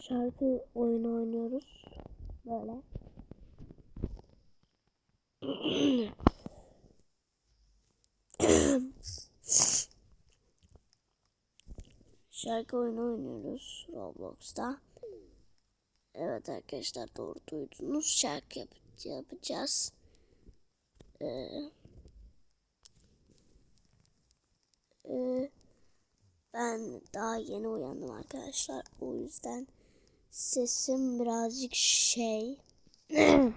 Şarkı oyunu oynuyoruz. Böyle. Şarkı oyunu oynuyoruz Roblox'ta. Evet arkadaşlar doğru duydunuz. Şarkı yap yapacağız. Ee, e, ben daha yeni uyandım arkadaşlar. O yüzden sesim birazcık şey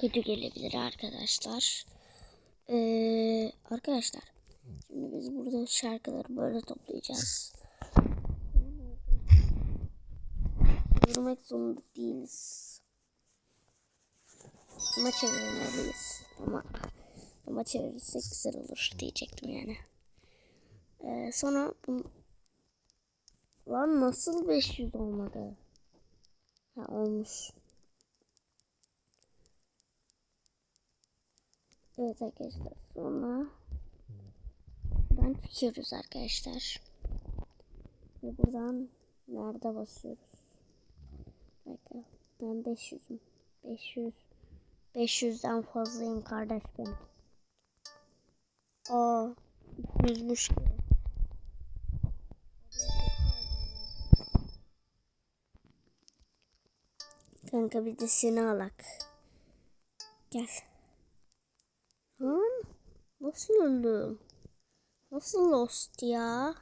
kötü gelebilir arkadaşlar. Ee, arkadaşlar şimdi biz burada şarkıları böyle toplayacağız. Yürümek zorunda değiliz. Ama çevirmeliyiz. Ama ama çevirirsek güzel olur diyecektim yani. Ee, sonra bu... Lan nasıl 500 olmadı? Ha olmuş. Evet arkadaşlar sonra buradan çıkıyoruz arkadaşlar. Ve buradan nerede basıyoruz? Dakika. Ben 500'üm. 500. 500'den fazlayım kardeş benim. Aa, 200'müş ki. Kanka bir de seni alak. Gel. Lan nasıl öldüm? Nasıl lost ya?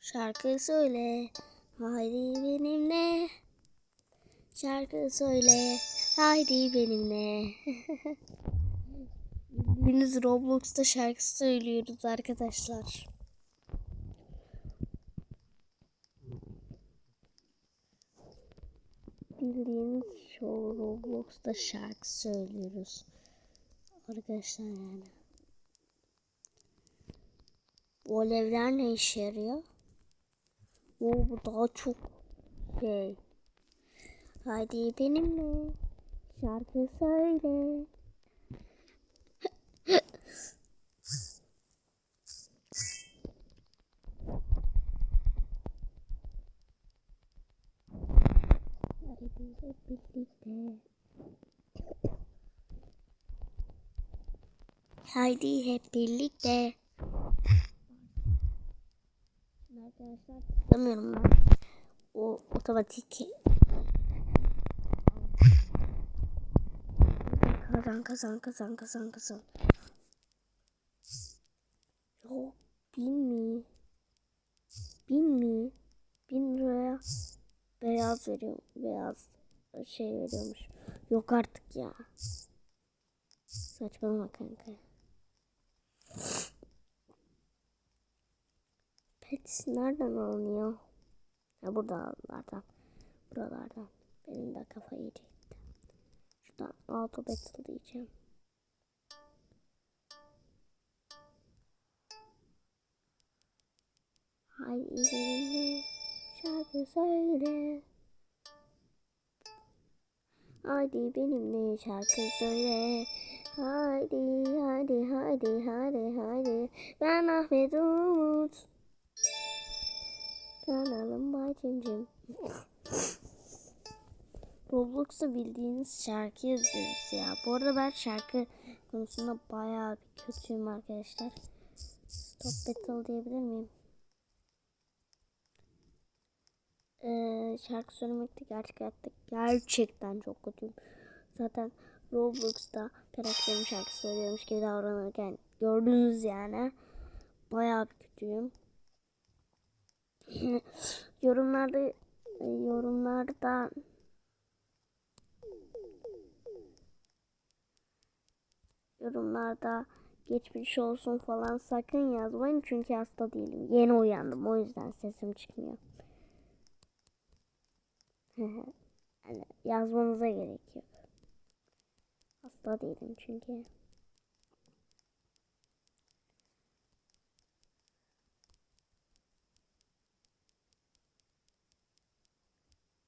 Şarkı söyle. Haydi benimle. Şarkı söyle. Haydi benimle. Bildiğiniz Roblox'ta şarkı söylüyoruz arkadaşlar. Bildiğiniz şu Roblox'ta şarkı söylüyoruz. Arkadaşlar yani. Bu alevler ne işe yarıyor? Oo, bu daha çok şey. Haydi benimle şarkı söyle. Hep birlikte. Haydi hep birlikte. Arkadaşlar tutamıyorum ben. O otomatik kazan kazan kazan kazan kazan. Yok bin mi? Bin mi? Bin liraya beyaz veriyor. Beyaz şey veriyormuş. Yok artık ya. Saçmalama kanka. Pet nereden alınıyor? Ha buralardan. Buralardan. Benim de kafa yiyecekti. Şuradan auto battle diyeceğim. Haydi şarkı söyle. Haydi benimle şarkı söyle. Haydi haydi haydi haydi haydi. Ben Ahmet Umut. Kanalım Bay Cimcim. Roblox'ta bildiğiniz şarkı yazıyoruz ya. Bu arada ben şarkı konusunda bayağı bir kötüyüm arkadaşlar. Stop battle diyebilir miyim? Ee, şarkı söylemekte gerçekten gerçekten çok kötüyüm. Zaten Roblox'ta karakterim şarkı söylüyormuş gibi davranırken gördünüz yani. Bayağı bir kötüyüm. yorumlarda yorumlarda yorumlarda geçmiş olsun falan sakın yazmayın çünkü hasta değilim. Yeni uyandım o yüzden sesim çıkmıyor. Yani yazmanıza gerek yok. Hasta değilim çünkü.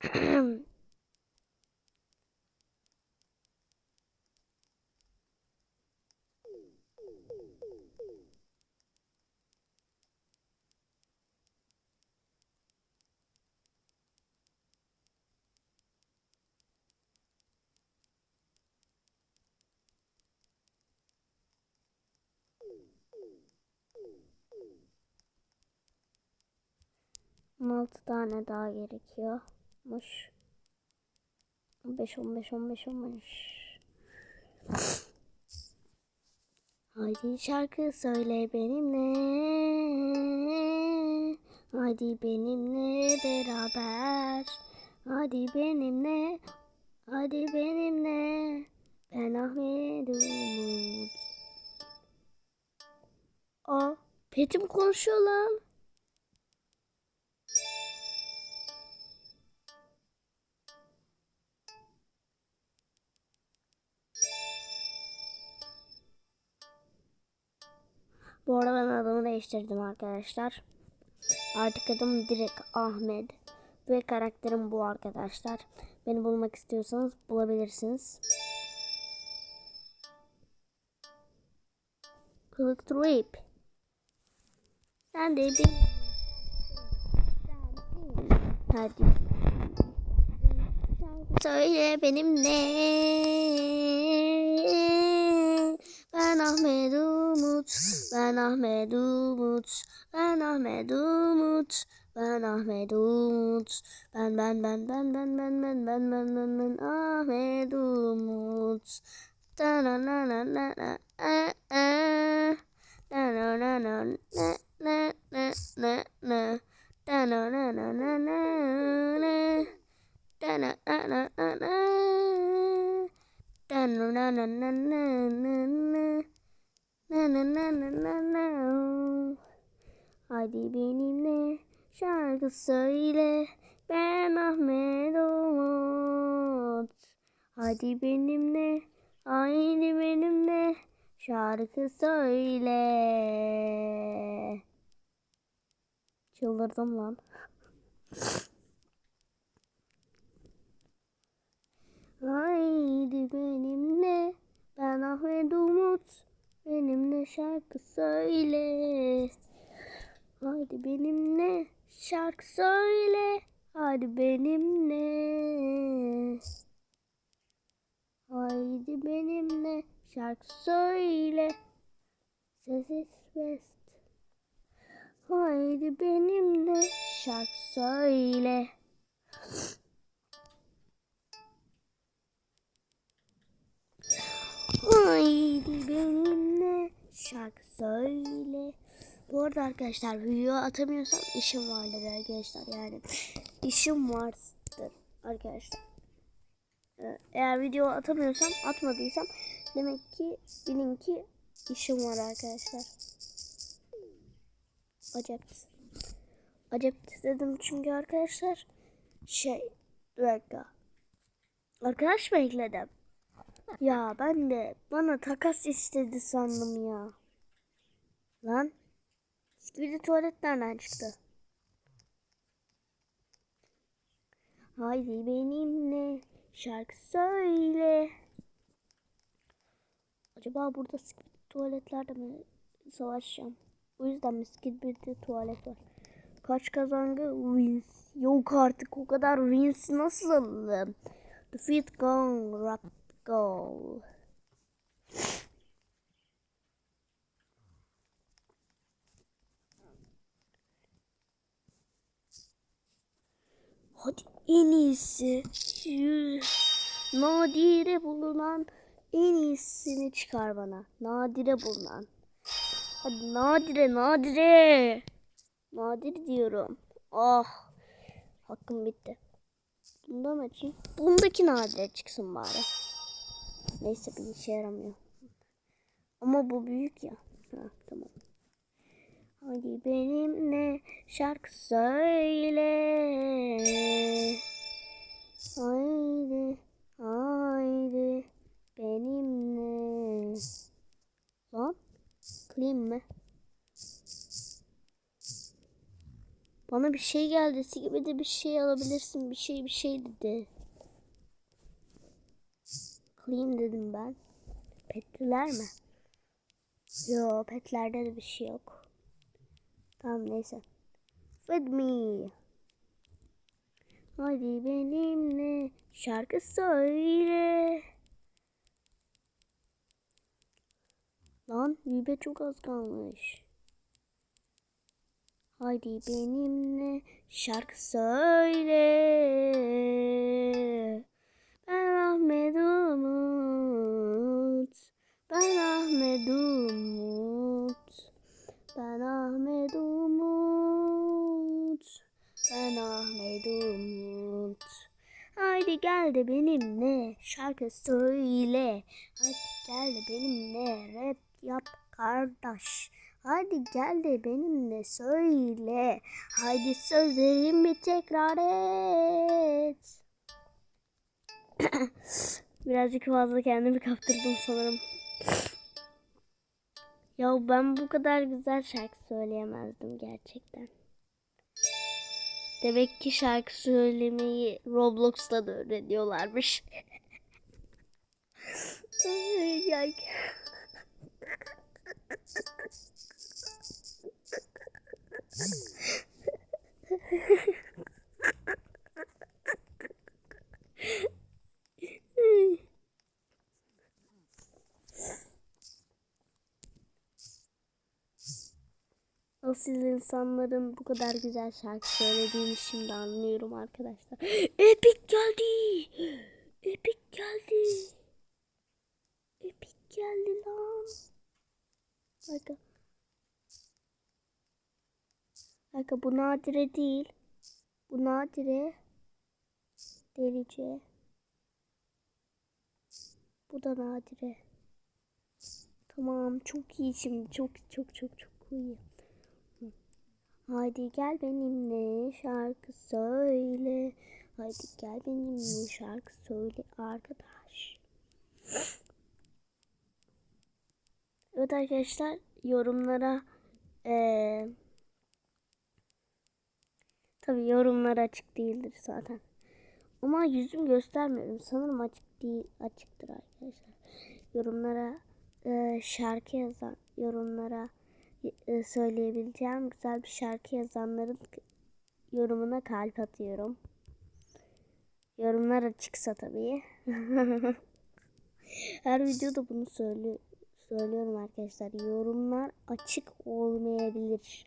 16 tane daha gerekiyormuş. 15 15 15 15. Haydi şarkı söyle benimle. Haydi benimle beraber. Hadi benimle. Hadi benimle. Ben Ahmet Umut. Aa, Petim konuşuyor lan. Bu arada ben adımı değiştirdim arkadaşlar. Artık adım direkt Ahmet. Ve karakterim bu arkadaşlar. Beni bulmak istiyorsanız bulabilirsiniz. Click Trip. Sen de bir... Hadi. Söyle benimle. Ben Ahmet Umut. Ben Ahmet Umut. Ben Ahmet Umut. Ben ben ben ben ben ben ben ben ben ben ben Ahmet Umut. Da na na na na na a a. Da na na na na na na na na. Da na na na na na na. Da na na na na na. Da na na na na na na na. Na na na na na. Hadi benimle şarkı söyle. Ben Ahmet Umut. Hadi benimle, haydi benimle şarkı söyle. Çıldırdım lan. Haydi benimle, ben Ahmet Umut. Benimle şarkı söyle. Haydi benimle şarkı söyle. Hadi benimle. Haydi benimle şarkı söyle. Sessiz best. Haydi benimle şarkı söyle. Haydi benimle şarkı söyle. Bu arada arkadaşlar video atamıyorsam işim vardır arkadaşlar yani işim vardır arkadaşlar. Ee, Eğer video atamıyorsam atmadıysam demek ki bilin ki işim var arkadaşlar. Acep. Acep dedim çünkü arkadaşlar şey bir dakika. Arkadaş mı ekledim? Ya ben de bana takas istedi sandım ya. Lan. Skibidi tuvalet nereden çıktı? Haydi benimle şarkı söyle. Acaba burada tuvaletlerde mi savaşacağım? O yüzden mi skibidi tuvalet var? Kaç kazangı? Wins. Yok artık o kadar wins nasıl alırım? Defeat gong, rap goal. Hadi en iyisi. Nadire bulunan en iyisini çıkar bana. Nadire bulunan. Hadi nadire nadire. Nadir diyorum. Ah. Hakkım bitti. Bundan açayım. Bundaki nadire çıksın bari. Neyse bir işe yaramıyor. Ama bu büyük ya. Ha, tamam. Hadi benimle şarkı söyle. Haydi, haydi benimle. Lan, clean mi? Bana bir şey geldi. gibi de bir şey alabilirsin. Bir şey bir şey dedi. Clean dedim ben. Petliler mi? Yo petlerde de bir şey yok. Tamam neyse. Feed me. Hadi benimle şarkı söyle. Lan yübe çok az kalmış. Haydi benimle şarkı söyle. Gel de benimle şarkı söyle. Haydi gel de benimle rap yap kardeş. Haydi gel de benimle söyle. Haydi sözlerimi tekrar et. Birazcık fazla kendimi kaptırdım sanırım. Ya ben bu kadar güzel şarkı söyleyemezdim gerçekten. Demek ki şarkı söylemeyi Roblox'ta da öğreniyorlarmış. Ay, ay. Asil insanların bu kadar güzel şarkı söylediğini şimdi anlıyorum arkadaşlar. Epic geldi. Epic geldi. Epic geldi lan. Bakın. Bakın bu nadire değil. Bu nadire. Delice. Bu da nadire. Tamam çok iyi şimdi. Çok çok çok çok iyi. Haydi gel benimle şarkı söyle. Haydi gel benimle şarkı söyle arkadaş. Evet arkadaşlar yorumlara eee tabi yorumlar açık değildir zaten. Ama yüzüm göstermiyorum. Sanırım açık değil, açıktır arkadaşlar. Yorumlara eee, şarkı yazan yorumlara e, söyleyebileceğim güzel bir şarkı yazanların yorumuna kalp atıyorum. Yorumlar açıksa tabii. Her videoda bunu söylü söylüyorum arkadaşlar. Yorumlar açık olmayabilir.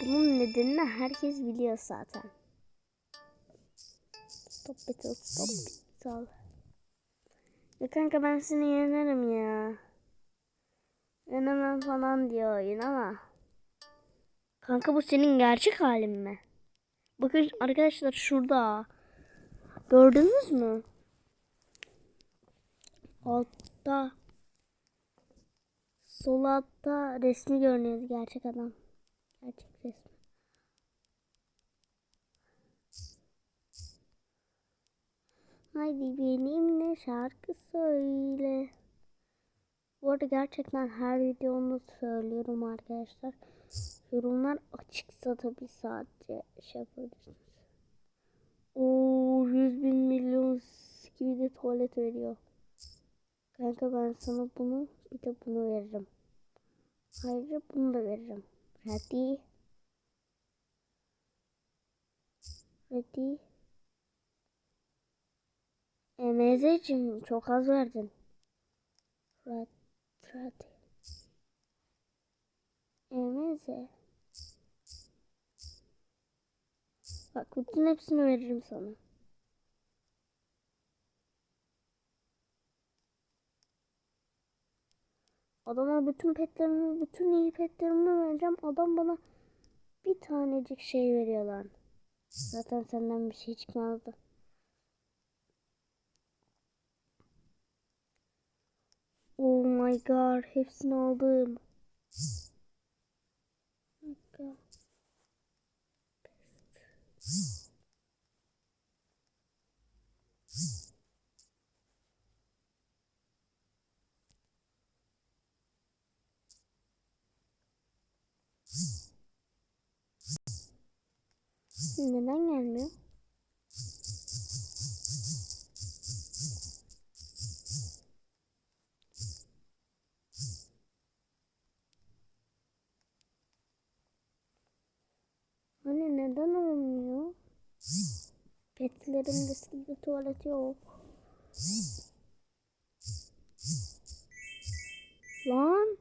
Bunun nedenini herkes biliyor zaten. Stop it, stop it. Sağ ol. Ya kanka ben seni yenerim ya. Yenemem falan diyor oyun ama. Kanka bu senin gerçek halin mi? Bakın arkadaşlar şurada. Gördünüz mü? Altta. Sol altta resmi görünüyordu gerçek adam. Gerçek resmi. Haydi benimle şarkı söyle. Bu arada gerçekten her videomda söylüyorum arkadaşlar. Yorumlar açıksa tabii sadece şey yapabilirsiniz. Oo 100 bin milyon gibi de tuvalet veriyor. Kanka ben sana bunu bir de bunu veririm. Ayrıca bunu da veririm. Ready? Ready? Emezeciğim çok az verdin. Ready? Ready? Emeze. Bak bütün hepsini veririm sana. Adama bütün petlerimi, bütün iyi petlerimi vereceğim. Adam bana bir tanecik şey veriyor lan. Zaten senden bir şey çıkmazdı. Oh my god, hepsini aldım. Neden gelmiyor? Petlerimde silgi tuvalet yok. Lan.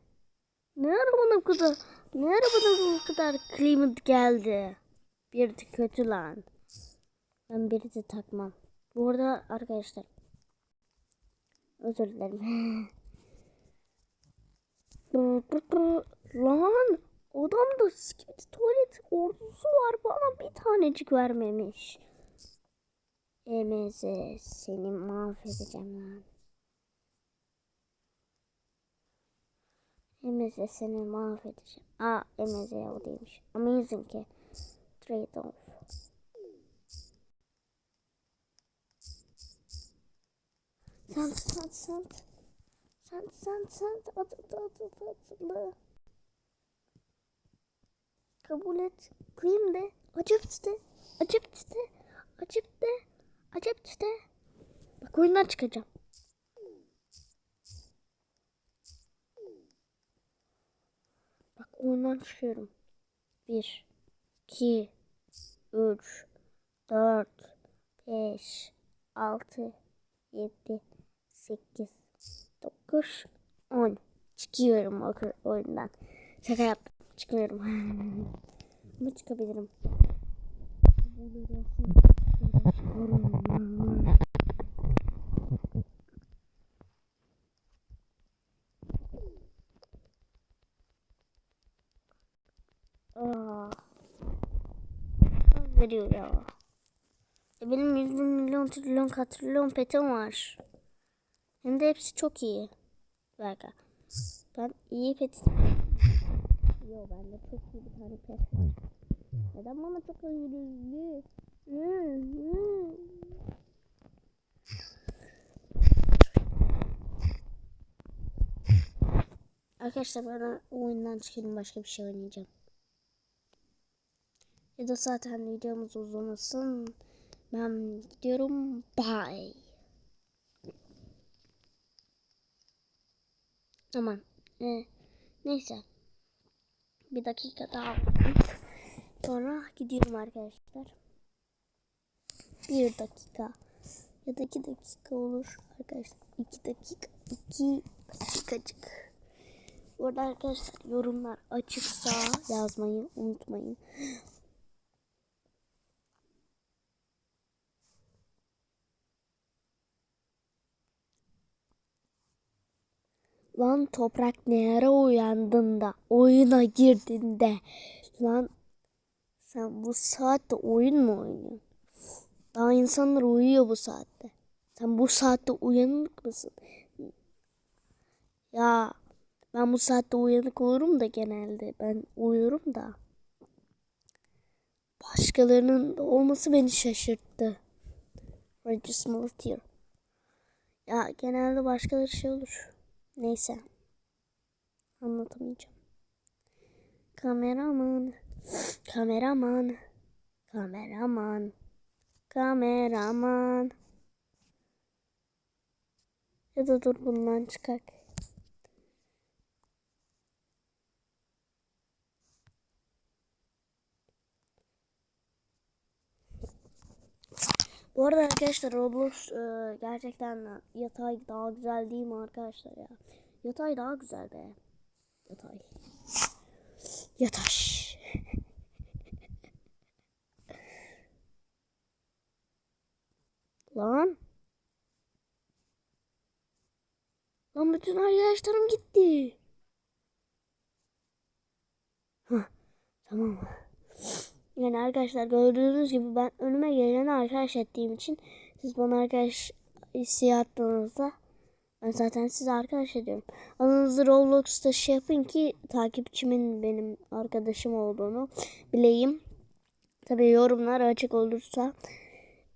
Ne ara bana bu kadar Ne arabada bu kadar climate geldi? Bir de kötü lan. Ben biri de takmam. Bu arada arkadaşlar. Özür dilerim. lan adamda skip tuvalet ordusu var bana bir tanecik vermemiş. EMZ seni mahvedeceğim lan. EMZ seni mahvedeceğim. Aa EMZ o değilmiş. Amazing ki. Trade off. Sant sant sant. Sant sant sant. At at at at at. Kabul et. Kıyım de. Acıp işte. Acıp işte. Acıp de. Acıp işte. Bak oyundan çıkacağım. Bak oyundan çıkıyorum. Bir. iki, Üç. Dört. Beş. Altı. Yedi. Sekiz. Dokuz. On. Çıkıyorum o oyundan. Şaka yaptım. Çıkıyorum. Ama çıkabilirim. Veriyor ya. E benim 100 bin milyon trilyon katrilyon petim var. Hem de hepsi çok iyi. Belki. Ben iyi pet Yo bende çok iyi bir tane pet var. Neden bana çok özgürlüğü? Arkadaşlar ben oyundan çıkayım başka bir şey oynayacağım. Ya da zaten videomuz uzamasın. Ben gidiyorum. Bye. Aman. Ee, neyse. Bir dakika daha. Sonra gidiyorum arkadaşlar. Bir dakika. Ya da iki dakika olur arkadaşlar. İki dakika. iki dakikacık. Bu arada arkadaşlar yorumlar açıksa yazmayı unutmayın. Lan toprak ne ara uyandın da oyuna girdin de. Lan sen bu saatte oyun mu oynuyorsun? İnsanlar uyuyor bu saatte. Sen bu saatte uyanık mısın? Ya ben bu saatte uyanık olurum da genelde. Ben uyuyorum da. Başkalarının olması beni şaşırttı. Regis here. Ya genelde başkaları şey olur. Neyse. Anlatamayacağım. Kameraman. Kameraman. Kameraman. Kameraman. Ya da dur bundan çıkak. Bu arada arkadaşlar Roblox e, gerçekten yatay daha güzel değil mi arkadaşlar ya? Yatay daha güzel be. Yatay. Yataş. Lan. Lan bütün arkadaşlarım gitti. Hah, tamam. Yani arkadaşlar gördüğünüz gibi ben önüme geleni arkadaş ettiğim için siz bana arkadaş hissiyatlarınızda ben zaten size arkadaş ediyorum. Adınızı Roblox'ta şey yapın ki takipçimin benim arkadaşım olduğunu bileyim. Tabi yorumlar açık olursa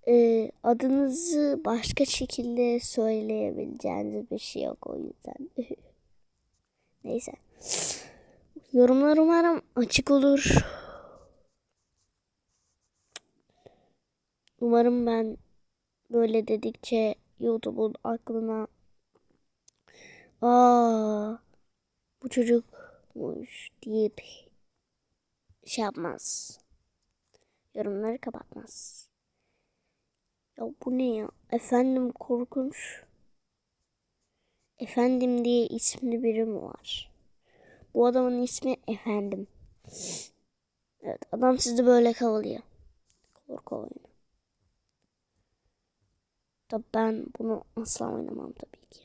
e, adınızı başka şekilde söyleyebileceğiniz bir şey yok o yüzden. Neyse. Yorumlar umarım açık olur. Umarım ben böyle dedikçe YouTube'un aklına aa bu çocukmuş deyip şey yapmaz. Yorumları kapatmaz. Ya bu ne ya? Efendim korkunç. Efendim diye ismli biri mi var? Bu adamın ismi efendim. Evet adam sizi böyle kavalıyor. Korku oyunu. Tabii ben bunu asla oynamam tabii ki.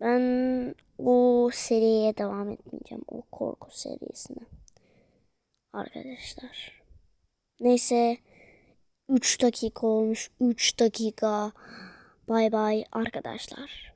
Ben o seriye devam etmeyeceğim. O korku serisine. Arkadaşlar. Neyse. 3 dakika olmuş. 3 dakika. Bay bay arkadaşlar.